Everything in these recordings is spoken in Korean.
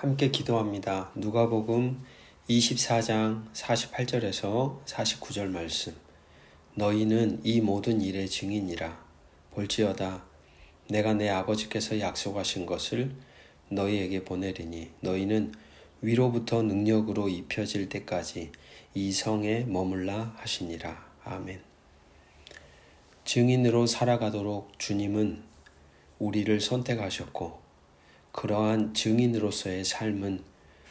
함께 기도합니다. 누가복음 24장 48절에서 49절 말씀. 너희는 이 모든 일의 증인이라. 볼지어다 내가 내 아버지께서 약속하신 것을 너희에게 보내리니 너희는 위로부터 능력으로 입혀질 때까지 이 성에 머물라 하시니라. 아멘. 증인으로 살아가도록 주님은 우리를 선택하셨고 그러한 증인으로서의 삶은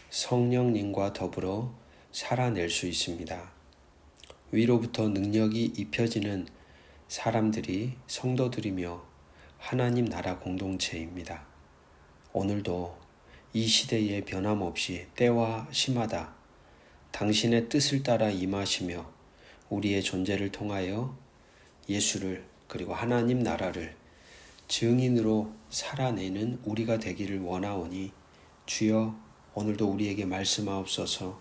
성령님과 더불어 살아낼 수 있습니다. 위로부터 능력이 입혀지는 사람들이 성도들이며 하나님 나라 공동체입니다. 오늘도 이 시대에 변함없이 때와 심하다 당신의 뜻을 따라 임하시며 우리의 존재를 통하여 예수를 그리고 하나님 나라를 증인으로 살아내는 우리가 되기를 원하오니 주여 오늘도 우리에게 말씀하옵소서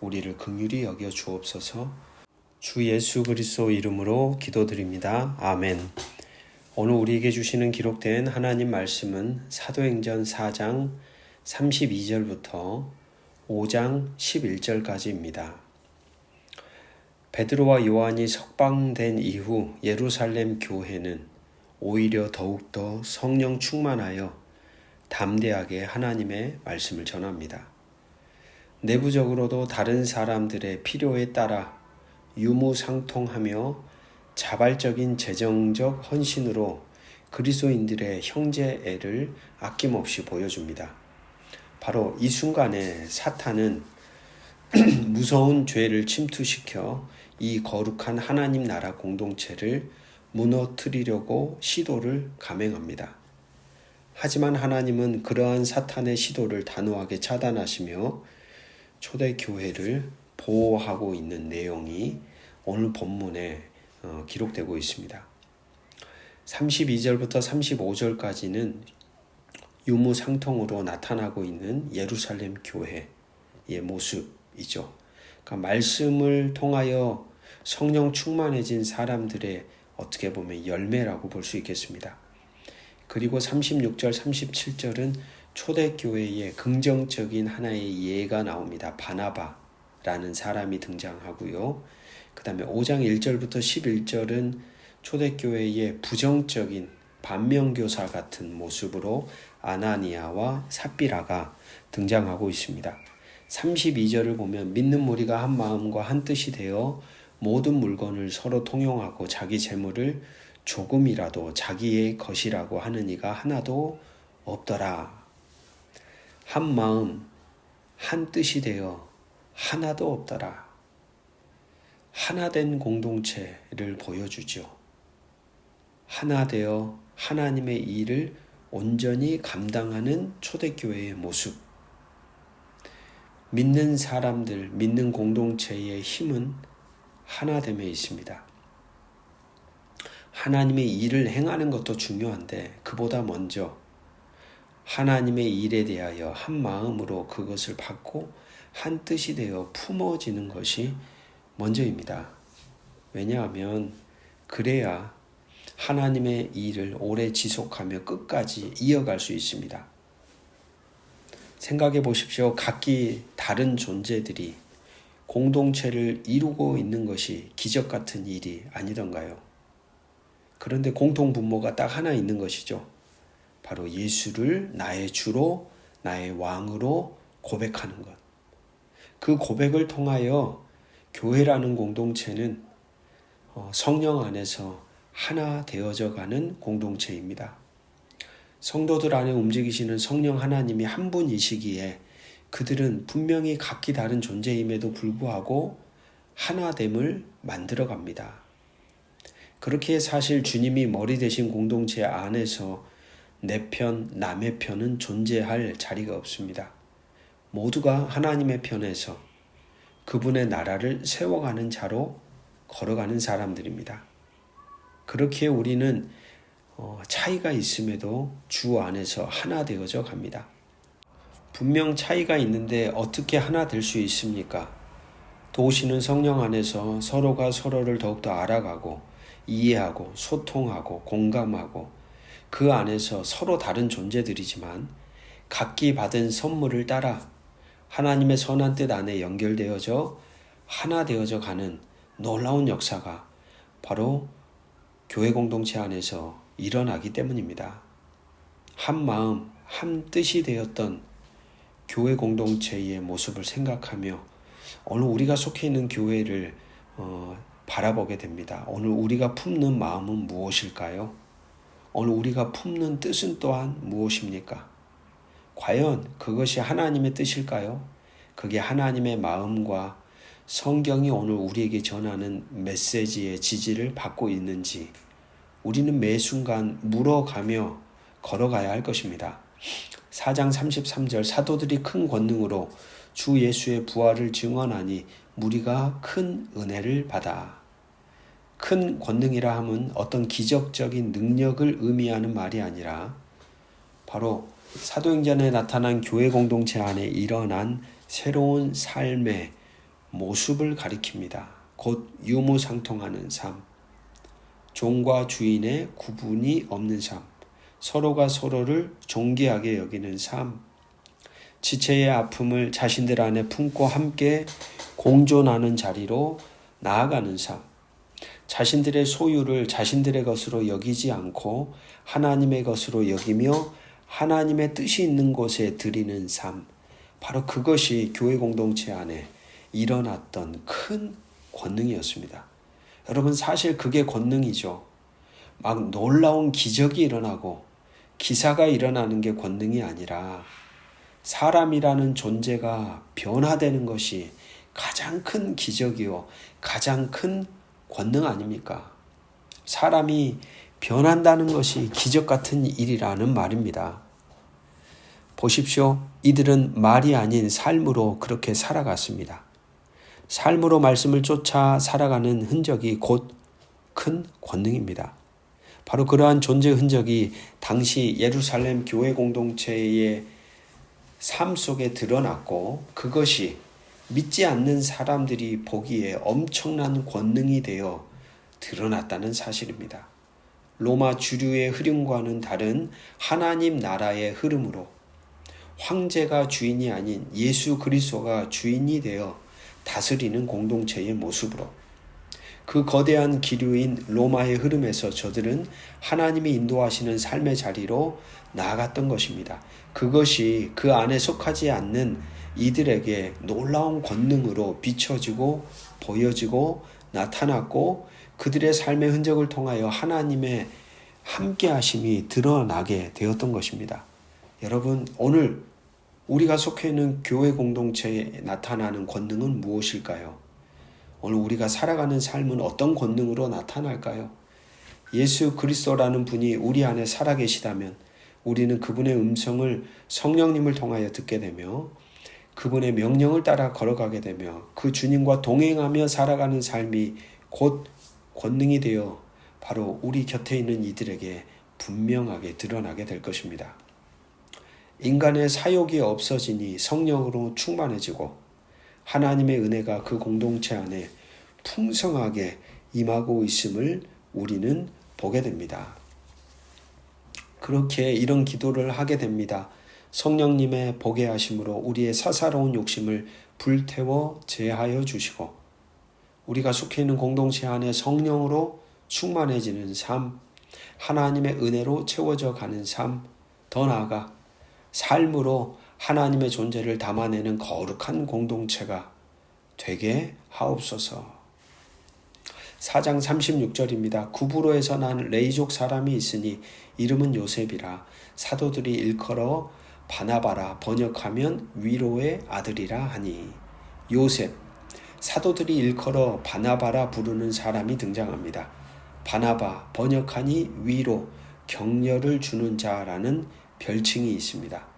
우리를 긍휼히 여겨 주옵소서 주 예수 그리스도 이름으로 기도드립니다. 아멘. 오늘 우리에게 주시는 기록된 하나님 말씀은 사도행전 4장 32절부터 5장 11절까지입니다. 베드로와 요한이 석방된 이후 예루살렘 교회는 오히려 더욱더 성령 충만하여 담대하게 하나님의 말씀을 전합니다. 내부적으로도 다른 사람들의 필요에 따라 유무상통하며 자발적인 재정적 헌신으로 그리스도인들의 형제애를 아낌없이 보여줍니다. 바로 이 순간에 사탄은 무서운 죄를 침투시켜 이 거룩한 하나님 나라 공동체를 무너뜨리려고 시도를 감행합니다. 하지만 하나님은 그러한 사탄의 시도를 단호하게 차단하시며 초대교회를 보호하고 있는 내용이 오늘 본문에 어, 기록되고 있습니다. 32절부터 35절까지는 유무상통으로 나타나고 있는 예루살렘 교회의 모습이죠. 그러니까 말씀을 통하여 성령 충만해진 사람들의 어떻게 보면 열매라고 볼 수 있겠습니다. 그리고 36절, 37절은 초대교회의 긍정적인 하나의 예가 나옵니다. 바나바라는 사람이 등장하고요. 그 다음에 5장 1절부터 11절은 초대교회의 부정적인 반면교사 같은 모습으로 아나니아와 삽비라가 등장하고 있습니다. 32절을 보면 믿는 무리가 한 마음과 한 뜻이 되어 모든 물건을 서로 통용하고 자기 재물을 조금이라도 자기의 것이라고 하는 이가 하나도 없더라. 한 마음, 한 뜻이 되어 하나도 없더라. 하나된 공동체를 보여주죠. 하나 되어 하나님의 일을 온전히 감당하는 초대교회의 모습. 믿는 사람들, 믿는 공동체의 힘은 하나됨에 있습니다. 하나님의 일을 행하는 것도 중요한데 그보다 먼저 하나님의 일에 대하여 한 마음으로 그것을 받고 한 뜻이 되어 품어지는 것이 먼저입니다. 왜냐하면 그래야 하나님의 일을 오래 지속하며 끝까지 이어갈 수 있습니다. 생각해 보십시오. 각기 다른 존재들이 공동체를 이루고 있는 것이 기적 같은 일이 아니던가요? 그런데 공통 분모가 딱 하나 있는 것이죠. 바로 예수를 나의 주로, 나의 왕으로 고백하는 것. 그 고백을 통하여 교회라는 공동체는 어, 성령 안에서 하나 되어져 가는 공동체입니다. 성도들 안에 움직이시는 성령 하나님이 한 분이시기에 그들은 분명히 각기 다른 존재임에도 불구하고 하나됨을 만들어 갑니다. 그렇게 사실 주님이 머리 대신 공동체 안에서 내 편, 남의 편은 존재할 자리가 없습니다. 모두가 하나님의 편에서 그분의 나라를 세워가는 자로 걸어가는 사람들입니다. 그렇게 우리는 어, 차이가 있음에도 주 안에서 하나 되어져 갑니다. 분명 차이가 있는데 어떻게 하나 될 수 있습니까? 도시는 성령 안에서 서로가 서로를 더욱더 알아가고 이해하고 소통하고 공감하고 그 안에서 서로 다른 존재들이지만 각기 받은 선물을 따라 하나님의 선한 뜻 안에 연결되어져 하나 되어져 가는 놀라운 역사가 바로 교회 공동체 안에서 일어나기 때문입니다. 한 마음, 한 뜻이 되었던 교회 공동체의 모습을 생각하며 오늘 우리가 속해 있는 교회를 어, 바라보게 됩니다. 오늘 우리가 품는 마음은 무엇일까요? 오늘 우리가 품는 뜻은 또한 무엇입니까? 과연 그것이 하나님의 뜻일까요? 그게 하나님의 마음과 성경이 오늘 우리에게 전하는 메시지의 지지를 받고 있는지 우리는 매 순간 물어가며 걸어가야 할 것입니다. 4장 33절 사도들이 큰 권능으로 주 예수의 부활을 증언하니 무리가 큰 은혜를 받아. 큰 권능이라 함은 어떤 기적적인 능력을 의미하는 말이 아니라 바로 사도행전에 나타난 교회 공동체 안에 일어난 새로운 삶의 모습을 가리킵니다. 곧 유무상통하는 삶, 종과 주인의 구분이 없는 삶, 서로가 서로를 존귀하게 여기는 삶, 지체의 아픔을 자신들 안에 품고 함께 공존하는 자리로 나아가는 삶, 자신들의 소유를 자신들의 것으로 여기지 않고 하나님의 것으로 여기며 하나님의 뜻이 있는 곳에 드리는 삶, 바로 그것이 교회 공동체 안에 일어났던 큰 권능이었습니다. 여러분, 사실 그게 권능이죠. 막 놀라운 기적이 일어나고 기사가 일어나는 게 권능이 아니라 사람이라는 존재가 변화되는 것이 가장 큰 기적이요. 가장 큰 권능 아닙니까? 사람이 변한다는 것이 기적 같은 일이라는 말입니다. 보십시오. 이들은 말이 아닌 삶으로 그렇게 살아갔습니다. 삶으로 말씀을 쫓아 살아가는 흔적이 곧 큰 권능입니다. 바로 그러한 존재 흔적이 당시 예루살렘 교회 공동체의 삶 속에 드러났고 그것이 믿지 않는 사람들이 보기에 엄청난 권능이 되어 드러났다는 사실입니다. 로마 주류의 흐름과는 다른 하나님 나라의 흐름으로 황제가 주인이 아닌 예수 그리스도가 주인이 되어 다스리는 공동체의 모습으로 그 거대한 기류인 로마의 흐름에서 저들은 하나님이 인도하시는 삶의 자리로 나아갔던 것입니다. 그것이 그 안에 속하지 않는 이들에게 놀라운 권능으로 비춰지고 보여지고 나타났고 그들의 삶의 흔적을 통하여 하나님의 함께 하심이 드러나게 되었던 것입니다. 여러분, 오늘 우리가 속해 있는 교회 공동체에 나타나는 권능은 무엇일까요? 오늘 우리가 살아가는 삶은 어떤 권능으로 나타날까요? 예수 그리스도라는 분이 우리 안에 살아계시다면 우리는 그분의 음성을 성령님을 통하여 듣게 되며 그분의 명령을 따라 걸어가게 되며 그 주님과 동행하며 살아가는 삶이 곧 권능이 되어 바로 우리 곁에 있는 이들에게 분명하게 드러나게 될 것입니다. 인간의 사욕이 없어지니 성령으로 충만해지고 하나님의 은혜가 그 공동체 안에 풍성하게 임하고 있음을 우리는 보게 됩니다. 그렇게 이런 기도를 하게 됩니다. 성령님의 보게 하심으로 우리의 사사로운 욕심을 불태워 제하여 주시고 우리가 속해 있는 공동체 안에 성령으로 충만해지는 삶, 하나님의 은혜로 채워져 가는 삶, 더 나아가 삶으로 하나님의 존재를 담아내는 거룩한 공동체가 되게 하옵소서. 4장 36절입니다. 구브로에서 난 레이족 사람이 있으니 이름은 요셉이라 사도들이 일컬어 바나바라 번역하면 위로의 아들이라 하니 요셉 사도들이 일컬어 바나바라 부르는 사람이 등장합니다. 바나바 번역하니 위로 격려를 주는 자라는 별칭이 있습니다.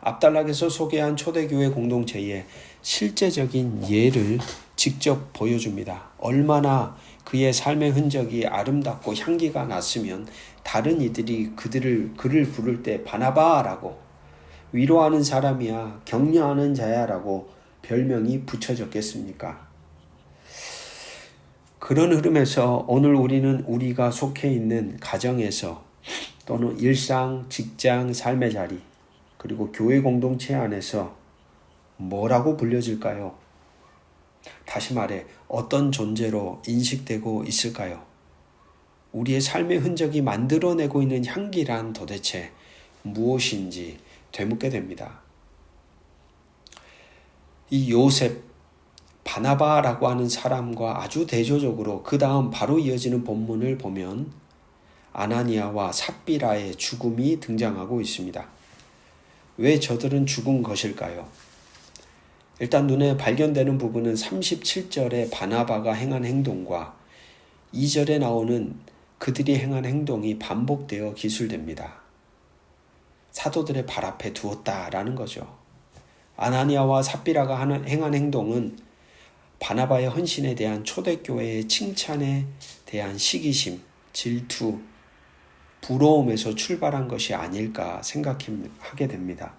앞달락에서 소개한 초대교회 공동체의 실제적인 예를 직접 보여줍니다. 얼마나 그의 삶의 흔적이 아름답고 향기가 났으면 다른 이들이 그들을 그를 부를 때 바나바라고 위로하는 사람이야 격려하는 자야라고 별명이 붙여졌겠습니까? 그런 흐름에서 오늘 우리는 우리가 속해 있는 가정에서 또는 일상, 직장, 삶의 자리 그리고 교회 공동체 안에서 뭐라고 불려질까요? 다시 말해 어떤 존재로 인식되고 있을까요? 우리의 삶의 흔적이 만들어내고 있는 향기란 도대체 무엇인지 되묻게 됩니다. 이 요셉 바나바라고 하는 사람과 아주 대조적으로 그 다음 바로 이어지는 본문을 보면 아나니아와 삽비라의 죽음이 등장하고 있습니다. 왜 저들은 죽은 것일까요? 일단 눈에 발견되는 부분은 37절에 바나바가 행한 행동과 2절에 나오는 그들이 행한 행동이 반복되어 기술됩니다. 사도들의 발 앞에 두었다라는 거죠. 아나니아와 삽비라가 하는 행한 행동은 바나바의 헌신에 대한 초대교회의 칭찬에 대한 시기심, 질투, 부러움에서 출발한 것이 아닐까 생각하게 됩니다.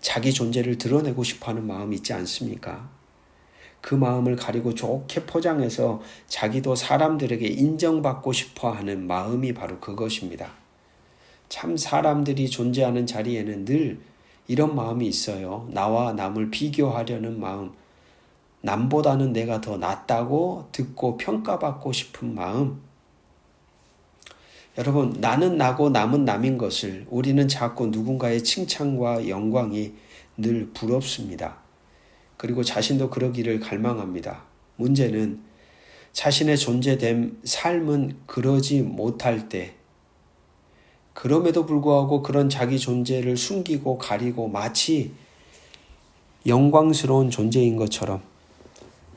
자기 존재를 드러내고 싶어 하는 마음이 있지 않습니까? 그 마음을 가리고 좋게 포장해서 자기도 사람들에게 인정받고 싶어 하는 마음이 바로 그것입니다. 참 사람들이 존재하는 자리에는 늘 이런 마음이 있어요. 나와 남을 비교하려는 마음, 남보다는 내가 더 낫다고 듣고 평가받고 싶은 마음. 여러분, 나는 나고 남은 남인 것을 우리는 자꾸 누군가의 칭찬과 영광이 늘 부럽습니다. 그리고 자신도 그러기를 갈망합니다. 문제는 자신의 존재됨, 삶은 그러지 못할 때, 그럼에도 불구하고 그런 자기 존재를 숨기고 가리고 마치 영광스러운 존재인 것처럼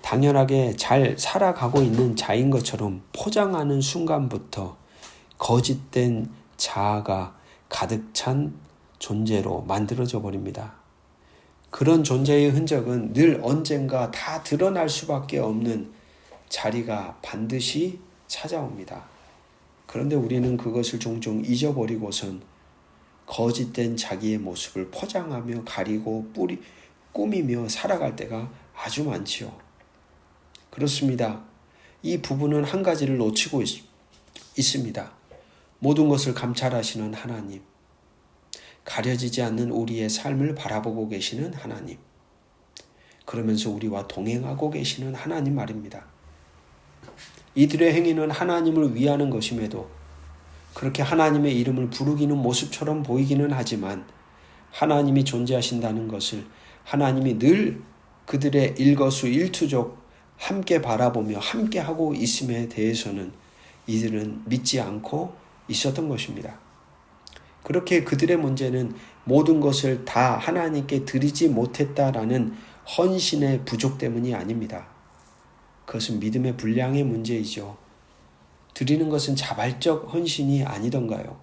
당연하게 잘 살아가고 있는 자인 것처럼 포장하는 순간부터 거짓된 자아가 가득 찬 존재로 만들어져 버립니다. 그런 존재의 흔적은 늘 언젠가 다 드러날 수밖에 없는 자리가 반드시 찾아옵니다. 그런데 우리는 그것을 종종 잊어버리고선 거짓된 자기의 모습을 포장하며 가리고 뿌리, 꾸미며 살아갈 때가 아주 많지요. 그렇습니다. 이 부분은 한 가지를 놓치고 있, 있습니다. 모든 것을 감찰하시는 하나님. 가려지지 않는 우리의 삶을 바라보고 계시는 하나님. 그러면서 우리와 동행하고 계시는 하나님 말입니다. 이들의 행위는 하나님을 위하는 것임에도 그렇게 하나님의 이름을 부르기는 모습처럼 보이기는 하지만 하나님이 존재하신다는 것을 하나님이 늘 그들의 일거수 일투족 함께 바라보며 함께 하고 있음에 대해서는 이들은 믿지 않고 있었던 것입니다. 그렇게 그들의 문제는 모든 것을 다 하나님께 드리지 못했다라는 헌신의 부족 때문이 아닙니다. 그것은 믿음의 불량의 문제이죠. 드리는 것은 자발적 헌신이 아니던가요?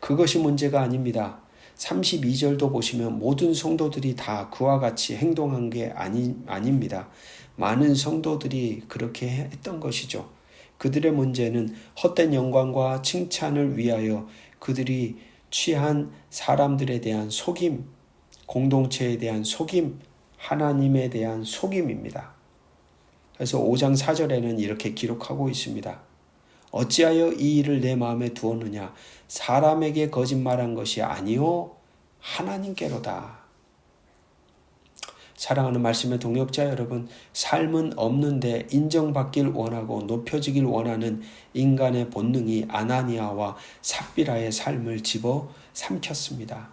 그것이 문제가 아닙니다. 32절도 보시면 모든 성도들이 다 그와 같이 행동한 게 아니, 아닙니다. 많은 성도들이 그렇게 했던 것이죠. 그들의 문제는 헛된 영광과 칭찬을 위하여 그들이 취한 사람들에 대한 속임, 공동체에 대한 속임, 하나님에 대한 속임입니다. 그래서 5장 4절에는 이렇게 기록하고 있습니다. 어찌하여 이 일을 내 마음에 두었느냐? 사람에게 거짓말한 것이 아니요 하나님께로다. 사랑하는 말씀의 동역자 여러분, 삶은 없는데 인정받길 원하고 높여지길 원하는 인간의 본능이 아나니아와 삽비라의 삶을 집어 삼켰습니다.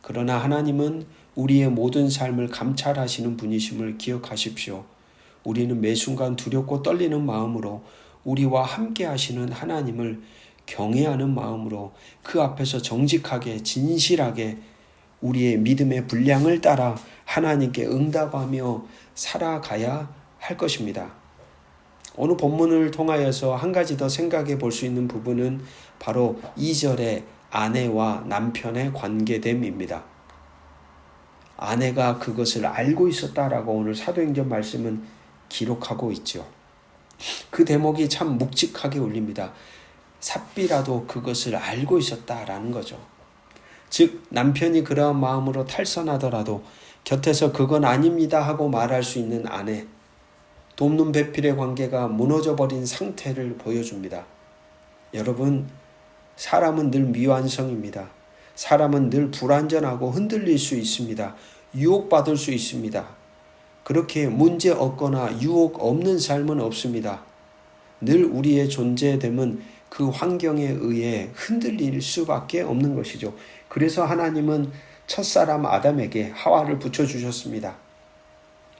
그러나 하나님은 우리의 모든 삶을 감찰하시는 분이심을 기억하십시오. 우리는 매 순간 두렵고 떨리는 마음으로 우리와 함께 하시는 하나님을 경외하는 마음으로 그 앞에서 정직하게 진실하게 우리의 믿음의 분량을 따라 하나님께 응답하며 살아가야 할 것입니다. 오늘 본문을 통하여서 한 가지 더 생각해 볼 수 있는 부분은 바로 2절의 아내와 남편의 관계됨입니다. 아내가 그것을 알고 있었다라고 오늘 사도행전 말씀은 기록하고 있죠. 그 대목이 참 묵직하게 울립니다. 삽비라도 그것을 알고 있었다라는 거죠. 즉 남편이 그러한 마음으로 탈선하더라도 곁에서 그건 아닙니다 하고 말할 수 있는 아내 돕는 배필의 관계가 무너져 버린 상태를 보여줍니다. 여러분 사람은 늘 미완성입니다. 사람은 늘 불완전하고 흔들릴 수 있습니다. 유혹받을 수 있습니다. 그렇게 문제 없거나 유혹 없는 삶은 없습니다. 늘 우리의 존재됨은 그 환경에 의해 흔들릴 수밖에 없는 것이죠. 그래서 하나님은 첫사람 아담에게 하와를 붙여주셨습니다.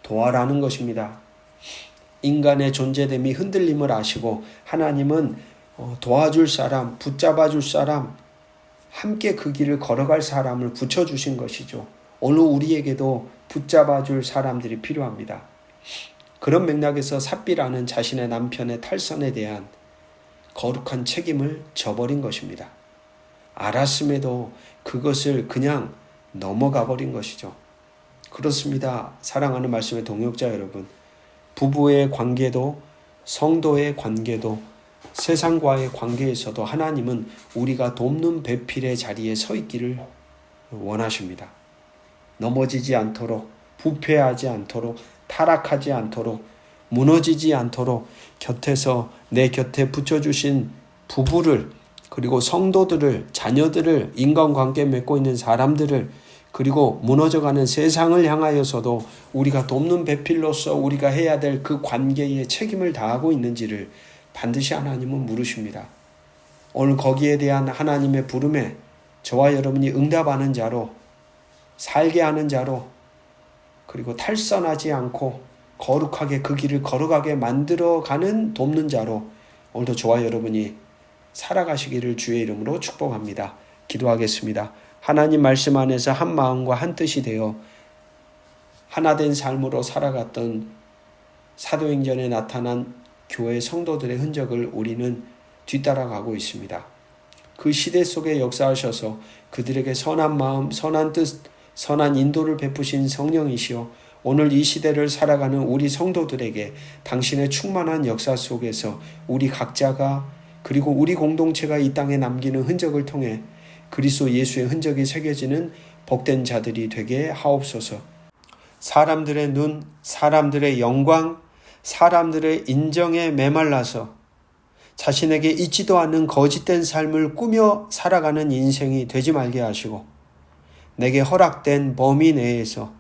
도와라는 것입니다. 인간의 존재됨이 흔들림을 아시고 하나님은 어, 도와줄 사람, 붙잡아줄 사람, 함께 그 길을 걸어갈 사람을 붙여주신 것이죠. 오늘 우리에게도 붙잡아줄 사람들이 필요합니다. 그런 맥락에서 삽비라는 자신의 남편의 탈선에 대한 거룩한 책임을 져버린 것입니다. 알았음에도 그것을 그냥 넘어가 버린 것이죠. 그렇습니다. 사랑하는 말씀의 동역자 여러분. 부부의 관계도 성도의 관계도 세상과의 관계에서도 하나님은 우리가 돕는 배필의 자리에 서 있기를 원하십니다. 넘어지지 않도록 부패하지 않도록 타락하지 않도록 무너지지 않도록 곁에서 내 곁에 붙여주신 부부를 그리고 성도들을 자녀들을 인간관계 맺고 있는 사람들을 그리고 무너져가는 세상을 향하여서도 우리가 돕는 배필로서 우리가 해야 될 그 관계에 책임을 다하고 있는지를 반드시 하나님은 물으십니다. 오늘 거기에 대한 하나님의 부름에 저와 여러분이 응답하는 자로 살게 하는 자로 그리고 탈선하지 않고 거룩하게 그 길을 걸어가게 만들어가는 돕는 자로 오늘도 저와 여러분이 살아가시기를 주의 이름으로 축복합니다. 기도하겠습니다. 하나님 말씀 안에서 한 마음과 한 뜻이 되어 하나된 삶으로 살아갔던 사도행전에 나타난 교회 성도들의 흔적을 우리는 뒤따라가고 있습니다. 그 시대 속에 역사하셔서 그들에게 선한 마음, 선한 뜻, 선한 인도를 베푸신 성령이시여 오늘 이 시대를 살아가는 우리 성도들에게 당신의 충만한 역사 속에서 우리 각자가 그리고 우리 공동체가 이 땅에 남기는 흔적을 통해 그리스도 예수의 흔적이 새겨지는 복된 자들이 되게 하옵소서. 사람들의 눈, 사람들의 영광, 사람들의 인정에 메말라서 자신에게 있지도 않는 거짓된 삶을 꾸며 살아가는 인생이 되지 말게 하시고 내게 허락된 범위 내에서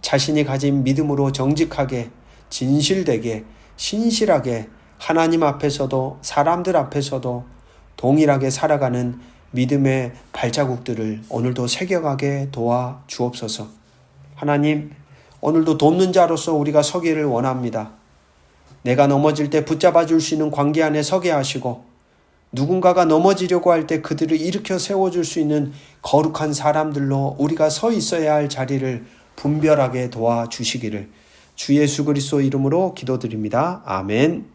자신이 가진 믿음으로 정직하게 진실되게 신실하게 하나님 앞에서도 사람들 앞에서도 동일하게 살아가는 믿음의 발자국들을 오늘도 새겨가게 도와 주옵소서. 하나님, 오늘도 돕는 자로서 우리가 서기를 원합니다. 내가 넘어질 때 붙잡아 줄 수 있는 관계 안에 서게 하시고 누군가가 넘어지려고 할 때 그들을 일으켜 세워줄 수 있는 거룩한 사람들로 우리가 서 있어야 할 자리를 분별하게 도와 주시기를 주 예수 그리스도 이름으로 기도드립니다. 아멘.